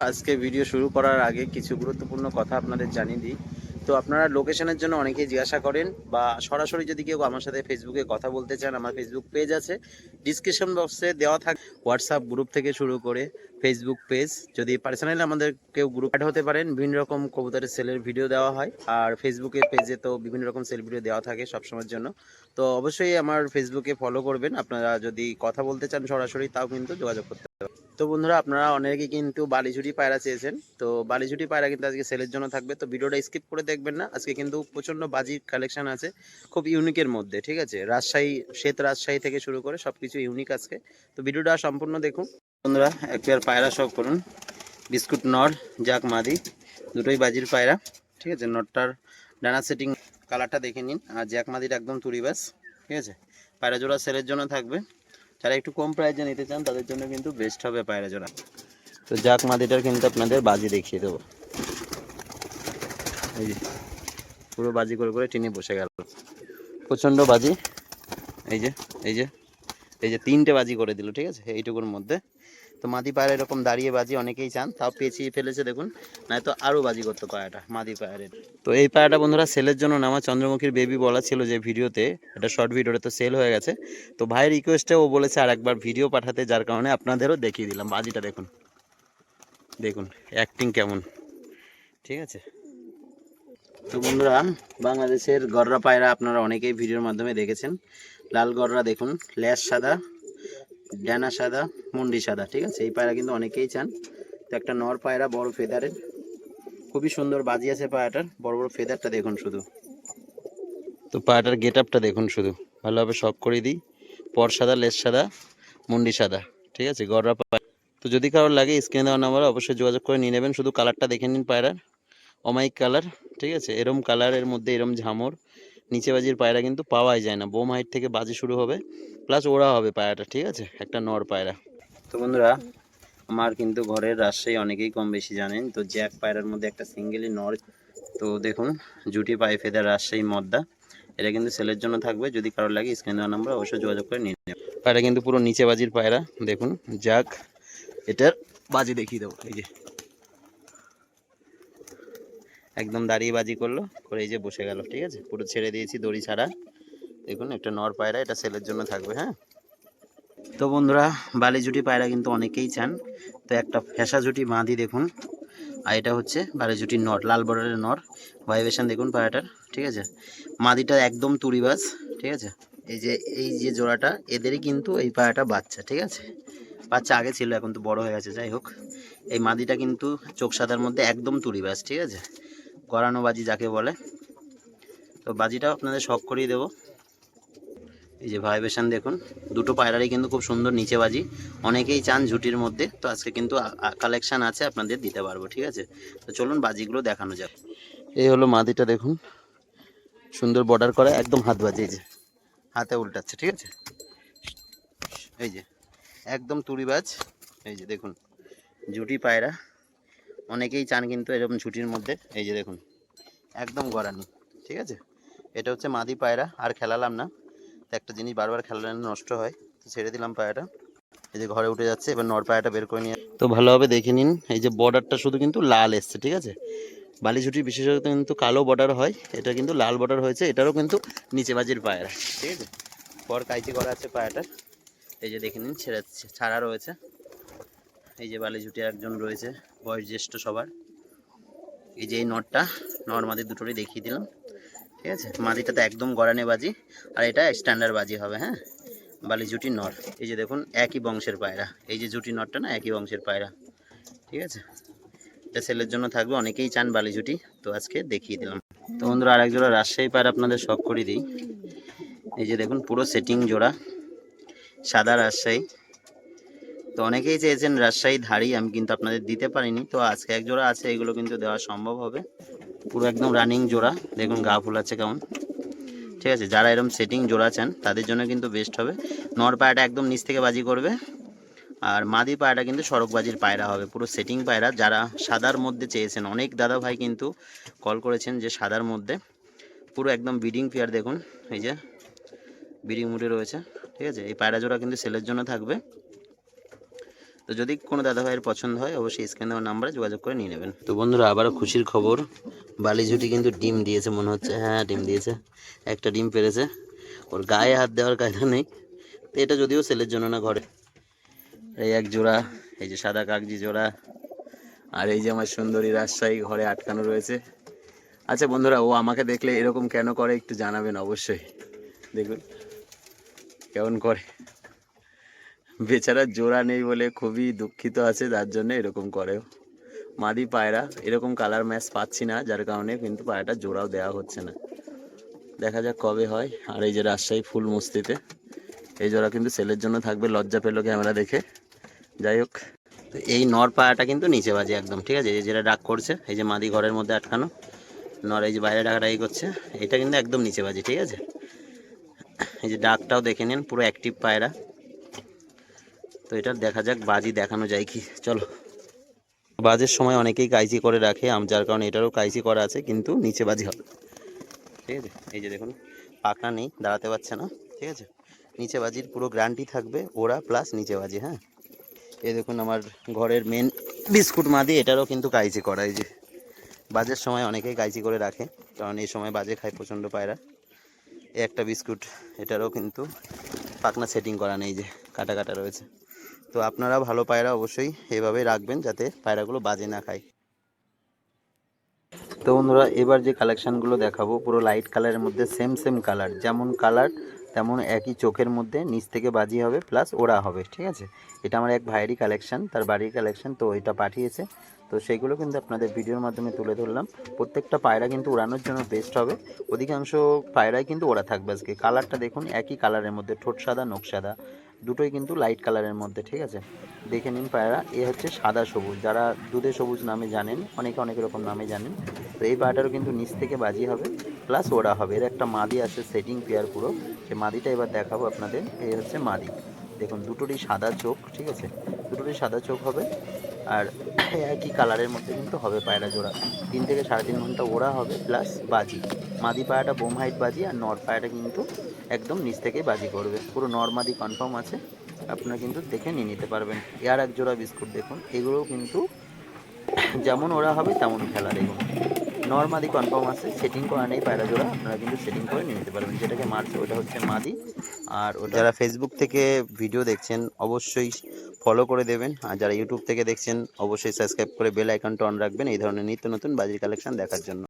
আজকে ভিডিও শুরু করার আগে কিছু গুরুত্বপূর্ণ কথা আপনাদের জানিয়ে দিই। তো আপনারা লোকেশনের জন্য অনেকেই জিজ্ঞাসা করেন বা সরাসরি যদি কেউ আমার সাথে ফেসবুকে কথা বলতে চান, আমার ফেসবুক পেজ আছে। ডিসক্রিপশন বক্সে দেওয়া থাকে হোয়াটসঅ্যাপ গ্রুপ থেকে শুরু করে ফেসবুক পেজ যদি পার্সোনালি আমাদের কেউ গ্রুপ অ্যাড হতে পারেন, বিভিন্ন রকম কবুতরের সেলের ভিডিও দেওয়া হয়। আর ফেসবুকের পেজে তো বিভিন্ন রকম সেল ভিডিও দেওয়া থাকে সবসময়ের জন্য। তো অবশ্যই আমার ফেসবুকে ফলো করবেন। আপনারা যদি কথা বলতে চান সরাসরি, তাও কিন্তু যোগাযোগ করতে তো বন্ধুরা, আপনারা অনেকেই কিন্তু বালিঝুড়ি পায়রা চেয়েছেন। তো বালিঝুটি পায়রা কিন্তু আজকে সেলের জন্য থাকবে। তো ভিডিওটা স্কিপ করে দেখবেন না। আজকে কিন্তু প্রচণ্ড বাজির কালেকশন আছে, খুব ইউনিকের মধ্যে, ঠিক আছে? রাজশাহী, শ্বেত রাজশাহী থেকে শুরু করে সব কিছু ইউনিক আজকে। তো ভিডিওটা সম্পূর্ণ দেখুন। বন্ধুরা, এক পেয়ার পায়রা সব করুন। বিস্কুট নর, জাক মাদি, দুটোই বাজির পায়রা, ঠিক আছে? নটটার ডানা সেটিং কালারটা দেখে নিন। আর জ্যাক মাদিটা একদম তুরিবাস ঠিক আছে? পায়রা জোড়া সেলের জন্য থাকবে। যারা একটু কম প্রাইজে নিতে চান, তাদের জন্য কিন্তু বেস্ট হবে পায়রা জোড়া। তো জাক মাদিটার কিন্তু আপনাদের বাজি দেখিয়ে দেবো। এই যে, পুরো বাজি করে করে টিনে বসে গেল। প্রচণ্ড বাজি। এই যে এই যে এই যে তিনটে বাজি করে দিল, ঠিক আছে? এইটুকুর মধ্যে। তো মাদি পায়রা এরকম দাঁড়িয়ে বাজি অনেকেই চান, তাও পেঁচিয়ে ফেলেছে দেখুন। নয়তো আরও বাজি করতো পায়াটা মাদি পায়রের তো এই পায়রাটা বন্ধুরা সেলের জন্য নামা চন্দ্রমুখীর বেবি বলা ছিল যে ভিডিওতে, এটা শর্ট ভিডিওটা তো সেল হয়ে গেছে। তো ভাইয়ের রিকোয়েস্টে ও বলেছে আর একবার ভিডিও পাঠাতে, যার কারণে আপনাদেরও দেখিয়ে দিলাম। বাজিটা দেখুন। দেখুন অ্যাক্টিং কেমন। ঠিক আছে? তো বন্ধুরা, বাংলাদেশের গররা পায়রা আপনারা অনেকেই ভিডিওর মাধ্যমে দেখেছেন। লাল গররা দেখুন ল্যাস সাদা। ডানা সাদা, মুন্ডি সাদা, ঠিক আছে? এই পায়রা কিন্তু অনেকেই চান। তো একটা নর পায়রা, বড় ফেদারের। খুবই সুন্দর বাজি আছে পায়রাটার। বড় বড় ফেদারটা দেখুন শুধু। তো পায়রাটার গেট আপটা দেখুন শুধু। ভালোভাবে শখ করে দিই। পর সাদা, লেস সাদা, মুন্ডি সাদা, ঠিক আছে? গররা পায়রা। তো যদি কারোর লাগে, স্ক্রিনে দেওয়া নাম্বারে অবশ্যই যোগাযোগ করে নিয়ে নেবেন। শুধু কালারটা দেখে নিন পায়রার। অমাইক কালার, ঠিক আছে? এরম কালারের মধ্যে, এরম ঝামর। নিচে বাজির পায়রা কিন্তু পাওয়াই যায় না। বোম হাইট থেকে বাজি শুরু হবে, প্লাস ওরা হবে পায়রাটা, ঠিক আছে? একটা নর পায়রা। তো বন্ধুরা, আমার কিন্তু ঘরের রাজশাহী অনেকেই কম বেশি জানেন। তো জ্যাক পায়রার মধ্যে একটা সিঙ্গেলই নর। তো দেখুন, জুটি পায়ে ফেদার রাজশাহী মদ্দা। এটা কিন্তু সেলের জন্য থাকবে। যদি কারোর লাগে, স্ক্রিন দেওয়া নাম্বার অবশ্যই যোগাযোগ করে নিয়ে নেবেন। পায়রা কিন্তু পুরো নিচে বাজির পায়রা। দেখুন যাক এটার বাজি দেখিয়ে দেবো, এই যে। একদম দাঁড়িয়ে বাজি করল, করে এই যে বসে গেল, ঠিক আছে? পুরো ছেড়ে দিয়েছি দড়ি ছাড়া। দেখুন, একটা নর পায়রা, এটা সেলের জন্য থাকবে হ্যাঁ? তো বন্ধুরা, বালি ঝুটি পায়রা কিন্তু অনেকেই চান। তো একটা ফেসা ঝুটি বাঁধি দেখুন, আর এটা হচ্ছে বালি ঝুটির নর, লাল বর্ডারের নর। ভাইব্রেশন দেখুন পায়রাটার, ঠিক আছে? মাদিটা একদম তুড়িবাজ, ঠিক আছে? এই যে এই যে জোড়াটা, এদেরই কিন্তু এই পায়রাটা বাচ্চা, ঠিক আছে? বাচ্চা আগে ছিল, এখন তো বড় হয়ে গেছে, যাই হোক। এই মাদিটা কিন্তু চোখ সাদার মধ্যে একদম তুড়িবাজ, ঠিক আছে? গড়ানো বাজি যাকে বলে। তো বাজিটাও আপনাদের শখ করিয়ে দেবো। এই যে ভাইব্রেশন দেখুন, দুটো পায়রারই কিন্তু খুব সুন্দর নিচে বাজি। অনেকেই চান ঝুটির মধ্যে, তো আজকে কিন্তু কালেকশান আছে, আপনাদের দিতে পারব, ঠিক আছে? তো চলুন বাজিগুলো দেখানো যাক। এই হলো মাদিটা দেখুন, সুন্দর বর্ডার করা, একদম হাত বাজি, এই যে। হাতে উল্টাচ্ছে, ঠিক আছে? এই যে, একদম তুড়িবাজ এই যে দেখুন, ঝুটি পায়রা। অনেকেই চান কিন্তু এরকম ছুটির মধ্যে। এই যে দেখুন, একদম গড়ানি, ঠিক আছে? এটা হচ্ছে মাদি পায়রা, আর খেলালাম না। তো একটা জিনিস বারবার খেলালে নষ্ট হয়, তো ছেড়ে দিলাম পায়রাটা। এই যে ঘরে উঠে যাচ্ছে, এবার নর পায়রাটা বের করে নিয়ে তো ভালোভাবে দেখে নিন, এই যে বর্ডারটা শুধু কিন্তু লাল এসছে, ঠিক আছে? বালি ঝুটির বিশেষত কিন্তু কালো বর্ডার হয়, এটা কিন্তু লাল বর্ডার হয়েছে, এটারও কিন্তু নিচে বাজির পায়রা, ঠিক আছে? পর কাইচি করা আছে পায়রাটার এই যে দেখে নিন, ছেড়ে ছাড়া রয়েছে। এই যে বালি ঝুটি একজন রয়েছে বয়স জ্যেষ্ঠ সবার। এই যে এই নটটা, নর মাদি দুটোরই দেখিয়ে দিলাম, ঠিক আছে? মাদিটা তো একদম গড়ানে বাজি, আর এটা স্ট্যান্ডার্ড বাজি হবে হ্যাঁ? বালি জুটি নর। এই যে দেখুন, একই বংশের পায়রা। এই যে জুটি নটটা না, একই বংশের পায়রা, ঠিক আছে? এটা সেলের জন্য থাকবে, অনেকেই চান বালি জুটি তো আজকে দেখিয়ে দিলাম। তো বন্ধুরা, আরেক জোড়া রাজশাহী পায়রা আপনাদের শখ করে দিই। এই যে দেখুন, পুরো সেটিং জোড়া, সাদা রাজশাহী। তো অনেকেই চেয়েছেন রাজশাহী ধাড়ি, আমি কিন্তু আপনাদের দিতে পারিনি। তো আজকে এক জোড়া আছে, এগুলো কিন্তু দেওয়া সম্ভব হবে। পুরো একদম রানিং জোড়া, দেখুন গা ফুল আছে কেমন। ঠিক আছে, যারা এরকম সেটিং জোড়া চান, তাদের জন্য কিন্তু বেস্ট হবে। নর পায়রাটা একদম নিচ থেকে বাজি করবে, আর মাদি পায়রাটা কিন্তু সড়ক বাজির পায়রা হবে, পুরো সেটিং পায়রা। যারা সাদার মধ্যে চেয়েছেন, অনেক দাদা ভাই কিন্তু কল করেছেন যে সাদার মধ্যে। পুরো একদম বিডিং পেয়ার দেখুন, এই যে বিডিং মুডে রয়েছে। ঠিক আছে, এই পায়রা জোড়া কিন্তু সেলের জন্য থাকবে। তো যদি কোনো দাদা ভাইয়ের পছন্দ হয়, অবশ্যই স্ক্যান দেওয়ার নাম্বারে যোগাযোগ করে নিয়ে নেবেন। তো বন্ধুরা, আবারও খুশির খবর। বালিঝুটি কিন্তু ডিম দিয়েছে, মনে হচ্ছে। হ্যাঁ ডিম দিয়েছে। একটা ডিম পেরেছে। ওর গায়ে হাত দেওয়ার কায়দা নেই। তো এটা যদিও সেলের জন্য না ঘরে। এই এক জোড়া, এই যে সাদা কাগজি জোড়া। আর এই যে আমার সুন্দরী রাজশাহী ঘরে আটকানো রয়েছে। আচ্ছা বন্ধুরা, ও আমাকে দেখলে এরকম কেন করে একটু জানাবেন অবশ্যই। দেখুন, কেমন করে। বেচারা জোড়া নেই বলে খুবই দুঃখিত আছে, যার জন্য এরকম করে। মাদি পায়রা, এরকম কালার ম্যাচ পাচ্ছি না, যার কারণে কিন্তু পায়রাটা জোড়াও দেওয়া হচ্ছে না। দেখা যাক কবে হয়। আর এই যে রাজশাহী ফুল মস্তিতে, এই জোড়া কিন্তু সেলের জন্য থাকবে, লজ্জা পেল ক্যামেরা দেখে। যাই হোক, তো এই নর পায়াটা কিন্তু নিচে বাজে একদম, ঠিক আছে? এই যেটা ডাক করছে, এই যে মাদি ঘরের মধ্যে আটকানো, নর এই যে বাইরে ডাকাডাকি করছে, এটা কিন্তু একদম নিচে বাজে, ঠিক আছে? এই যে ডাকটাও দেখে নিন, পুরো অ্যাক্টিভ পায়রা। তো এটা দেখা যাক, বাজি দেখানো যায় কি। চলো। বাজের সময় অনেকেই কাইচি করে রাখে, আম যার কারণে এটারও কাইচি করা আছে, কিন্তু নিচে বাজি হবে। ঠিক আছে? এই যে দেখুন পাখা নেই, দাঁড়াতে পারছে না। ঠিক আছে? নিচে বাজির পুরো গ্যারান্টি থাকবে, ওরা প্লাস নিচে বাজি হ্যাঁ? এই দেখুন আমার ঘরের মেন বিস্কুট মাদি এটারও কিন্তু কাইচি করা, এই যে। বাজের সময় অনেকেই কাইচি করে রাখে, কারণ এই সময় বাজে খায় প্রচণ্ড পায়রা। একটা বিস্কুট, এটারও কিন্তু পাখনা সেটিং করা নেই যে, কাটা কাটা রয়েছে। তো আপনারা ভালো পায়রা অবশ্যই এভাবে রাখবেন যাতে পায়রাগুলো বাজে না খায়। তো বন্ধুরা, এবার যে কালেকশানগুলো দেখাবো, পুরো লাইট কালারের মধ্যে সেম সেম কালার যেমন কালার তেমন একই চোখের মধ্যে নিচ থেকে বাজি হবে প্লাস ওড়া হবে, ঠিক আছে? এটা আমার এক ভাইয়েরই কালেকশান তার বাড়ির কালেকশান তো এটা পাঠিয়েছে। তো সেইগুলো কিন্তু আপনাদের ভিডিওর মাধ্যমে তুলে ধরলাম। প্রত্যেকটা পায়রা কিন্তু ওড়ানোর জন্য বেস্ট হবে। অধিকাংশ পায়রাই কিন্তু ওরা থাকবে আজকে। কালারটা দেখুন, একই কালারের মধ্যে, ঠোঁট সাদা, নখ সাদা। দুটোই কিন্তু লাইট কালারের মধ্যে, ঠিক আছে? দেখে নিন পায়রা, এ হচ্ছে সাদা সবুজ। যারা দুধে সবুজ নামে জানেন, অনেকে অনেক রকম নামে জানেন, তো এই পায়রাটারও কিন্তু নিচ থেকে বাজি হবে প্লাস ওরা হবে। এর একটা মাদি আছে সেটিং পেয়ার পুরো। সেই মাদিটা এবার দেখাবো আপনাদের। এই হচ্ছে মাদি। দেখুন, দুটোরই সাদা চোখ, ঠিক আছে? দুটোরই সাদা চোখ হবে, আর একই কালারের মধ্যে কিন্তু হবে পায়রা জোড়া। তিন থেকে সাড়ে তিন ঘণ্টা ওড়া হবে প্লাস বাজি। মাদি পায়াটা বোম হাইট বাজি আর নর পায়াটা কিন্তু একদম নিচ থেকেই বাজি করবে। পুরো নর্মাদি কনফার্ম আছে। আপনারা কিন্তু দেখে নিয়ে নিতে পারবেন। এর এক জোড়া বিস্কুট দেখুন। এগুলোও কিন্তু যেমন ওরা হবে তেমন খেলা দেখুন। নর্মাদি কনফার্ম আছে। সেটিং করা নেই পায়রা জোড়া। আপনারা কিন্তু সেটিং করে নিয়ে নিতে পারবেন। যেটাকে মারছে ওটা হচ্ছে মাদি। আর ওটা যারা ফেসবুক থেকে ভিডিও দেখছেন, অবশ্যই ফলো করে দেবেন। আর যারা ইউটিউব থেকে দেখছেন, অবশ্যই সাবস্ক্রাইব করে বেল আইকনটা অন রাখবেন। এই ধরনের নিত্য নতুন বাজির কালেকশন দেখার জন্য।